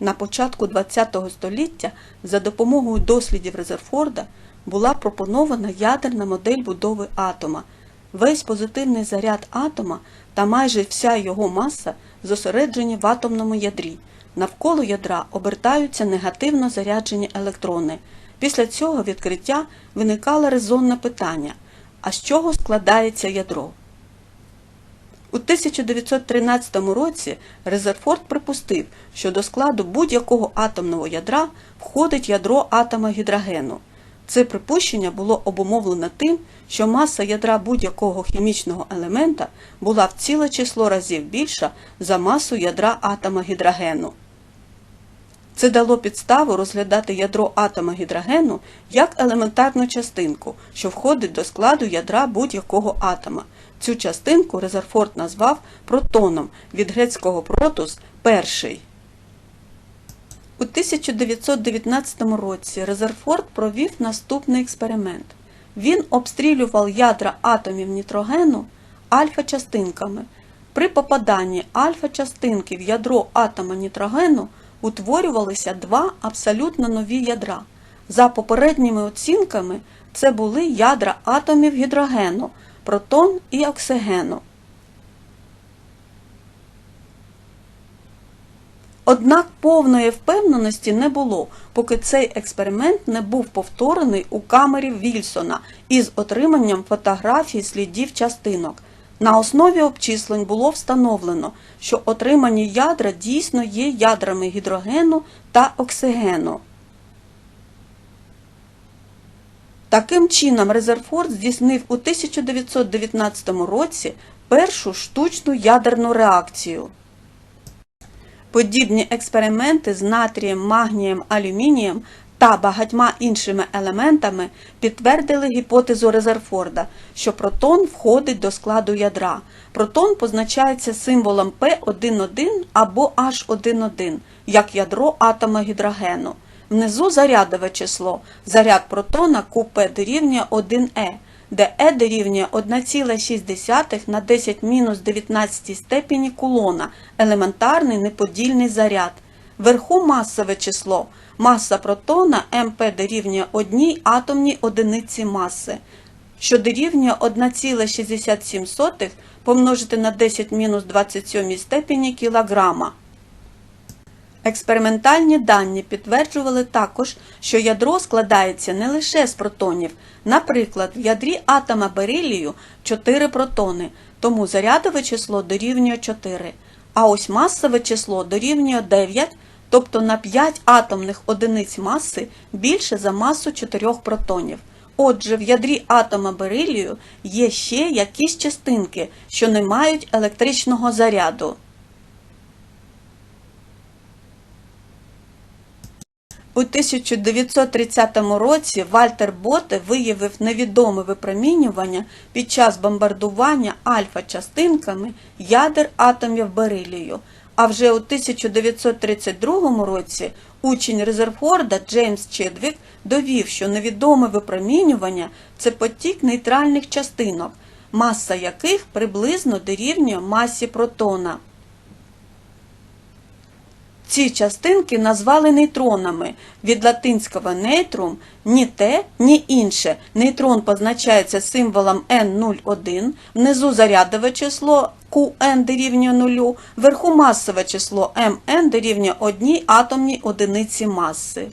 На початку ХХ століття за допомогою дослідів Резерфорда була пропонована ядерна модель будови атома. Весь позитивний заряд атома та майже вся його маса зосереджені в атомному ядрі. Навколо ядра обертаються негативно заряджені електрони. Після цього відкриття виникало резонне питання: а з чого складається ядро? У 1913 році Резерфорд припустив, що до складу будь-якого атомного ядра входить ядро атома гідрогену. Це припущення було обумовлено тим, що маса ядра будь-якого хімічного елемента була в ціле число разів більша за масу ядра атома гідрогену. Це дало підставу розглядати ядро атома гідрогену як елементарну частинку, що входить до складу ядра будь-якого атома. Цю частинку Резерфорд назвав протоном від грецького протус перший. У 1919 році Резерфорд провів наступний експеримент. Він обстрілював ядра атомів нітрогену альфа-частинками. При попаданні альфа-частинки в ядро атома нітрогену утворювалися два абсолютно нові ядра. За попередніми оцінками, це були ядра атомів гідрогену, протон і оксигену. Однак повної впевненості не було, поки цей експеримент не був повторений у камері Вільсона із отриманням фотографій слідів частинок. На основі обчислень було встановлено, що отримані ядра дійсно є ядрами гідрогену та оксигену. Таким чином, Резерфорд здійснив у 1919 році першу штучну ядерну реакцію. Подібні експерименти з натрієм, магнієм, алюмінієм та багатьма іншими елементами підтвердили гіпотезу Резерфорда, що протон входить до складу ядра. Протон позначається символом P11 або H11, як ядро атома гідрогену. Внизу зарядове число. Заряд протона QP дорівнює 1E, де E дорівнює 1,6 на 10 мінус 19 степені кулона, елементарний неподільний заряд. Вверху масове число. Маса протона МП дорівнює одній атомній одиниці маси, що дорівнює 1,67 помножити на 10 мінус 27 степені кілограма. Експериментальні дані підтверджували також, що ядро складається не лише з протонів. Наприклад, в ядрі атома берилію 4 протони, тому зарядове число дорівнює 4, а ось масове число дорівнює 9, тобто на 5 атомних одиниць маси більше за масу 4 протонів. Отже, в ядрі атома берилію є ще якісь частинки, що не мають електричного заряду. У 1930 році Вальтер Боте виявив невідоме випромінювання під час бомбардування альфа-частинками ядер атомів берилію. А вже у 1932 році учень Резерфорда Джеймс Чедвік довів, що невідоме випромінювання це потік нейтральних частинок, маса яких приблизно дорівнює масі протона. Ці частинки назвали нейтронами від латинського нейтрум ні те, ні інше. Нейтрон позначається символом N01, внизу зарядове число QN дорівнює 0, вверху масове число MN дорівнює одній атомній одиниці маси.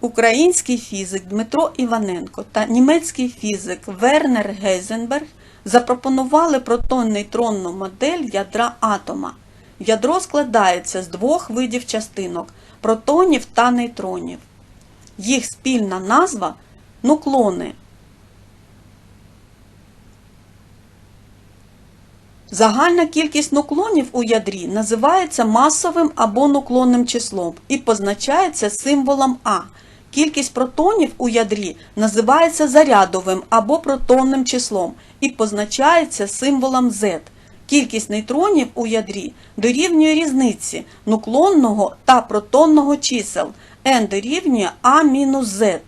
Український фізик Дмитро Іваненко та німецький фізик Вернер Гейзенберг запропонували протон-нейтронну модель ядра атома. Ядро складається з двох видів частинок протонів та нейтронів. Їх спільна назва нуклони. Загальна кількість нуклонів у ядрі називається масовим або нуклонним числом і позначається символом А. Кількість протонів у ядрі називається зарядовим або протонним числом і позначається символом Z. Кількість нейтронів у ядрі дорівнює різниці нуклонного та протонного чисел n дорівнює А-Z.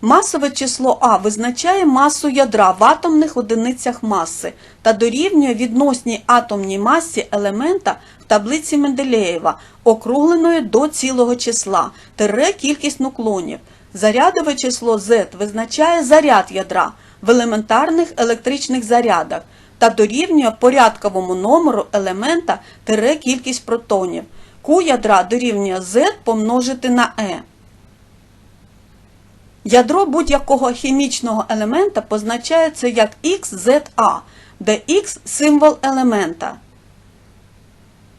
Масове число А визначає масу ядра в атомних одиницях маси та дорівнює відносній атомній масі елемента в таблиці Менделєєва, округленої до цілого числа, тире кількість нуклонів. Зарядове число Z визначає заряд ядра в елементарних електричних зарядах та дорівнює порядковому номеру елемента тире кількість протонів. Q ядра дорівнює Z помножити на E. Ядро будь-якого хімічного елемента позначається як XZA, де X – символ елемента.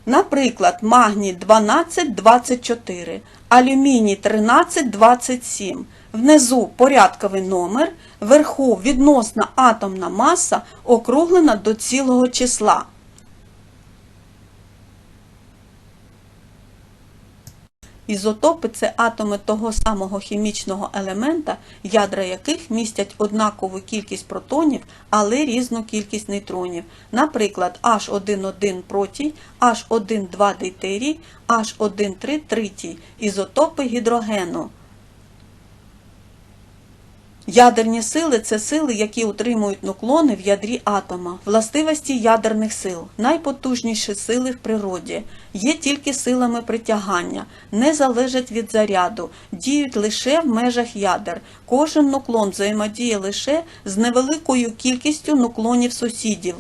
Наприклад, магній 1224, алюміній 1327. Внизу порядковий номер, вверху відносна атомна маса округлена до цілого числа. Ізотопи це атоми того самого хімічного елемента, ядра яких містять однакову кількість протонів, але різну кількість нейтронів. Наприклад, H1,1 протій, H1,2 дейтерій, H1,3 тритій, ізотопи гідрогену. Ядерні сили це сили, які утримують нуклони в ядрі атома. Властивості ядерних сил. Найпотужніші сили в природі є тільки силами притягання, не залежать від заряду, діють лише в межах ядер. Кожен нуклон взаємодіє лише з невеликою кількістю нуклонів сусідів.